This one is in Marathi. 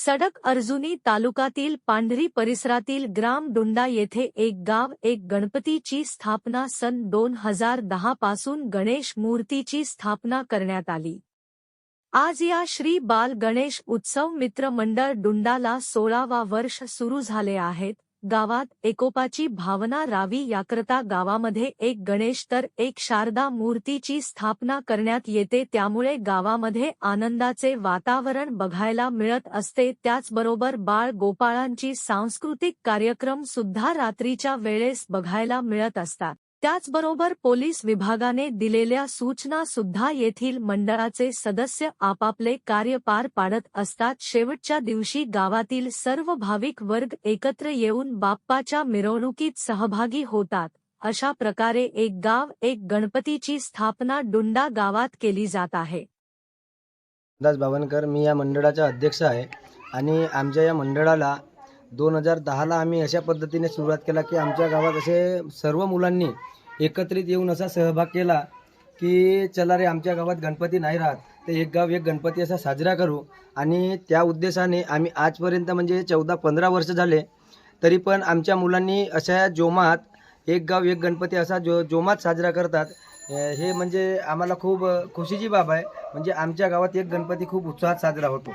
सडक अर्जुनी तालुक्यातील पांढरी परिसरातील ग्राम डुंडा येथे एक गाव एक गणपतीची स्थापना सन दोन हजार दहा पासून गणेश मूर्तीची स्थापना करण्यात आली. आज या श्री बाल गणेश उत्सव मित्र मंडळ डुंडाला सोळावा वर्ष सुरू झाले आहेत. गावात एकोपाची भावना रावी याकरता गावामध्ये एक गणेश तर एक शारदा मूर्तीची स्थापना करण्यात येते. त्यामुळे गावामध्ये आनंदाचे वातावरण बघायला मिळत असते. त्याचबरोबर बाळ गोपाळांची सांस्कृतिक कार्यक्रम सुद्धा रात्रीच्या वेळेस बघायला मिळत असतात. त्याचबरोबर पोलीस विभागाने दिलेल्या सूचना सुद्धा येथील मंडळाचे सदस्य आपापले कार्य पार पाडत असतात. शेवटच्या दिवशी गावातील सर्व भाविक वर्ग एकत्र येऊन बाप्पाच्या मिरवणुकीत सहभागी होतात. अशा प्रकारे एक गाव एक गणपतीची स्थापना डुंडा गावात केली जात आहे. दास बावनकर मी या मंडळाचा अध्यक्ष आहे आणि आमच्या या मंडळाला दोन हजार दहाला आम्ही अशा पद्धतीने सुरुवात केला की आमच्या गावात असे सर्व मुलांनी एकत्रित येऊन असा सहभाग केला की चला रे आमच्या गावात गणपती नाही राहत तर एक गाव एक गणपती असा साजरा करू. आणि त्या उद्देशाने आम्ही आजपर्यंत म्हणजे चौदा पंधरा वर्ष झाले तरी पण आमच्या मुलांनी अशा जोमात एक गाव एक गणपती असा जो जोमात साजरा करतात. हे म्हणजे आम्हाला खूप खुशीची बाब आहे. म्हणजे आमच्या गावात एक गणपती खूप उत्साहात साजरा होतो.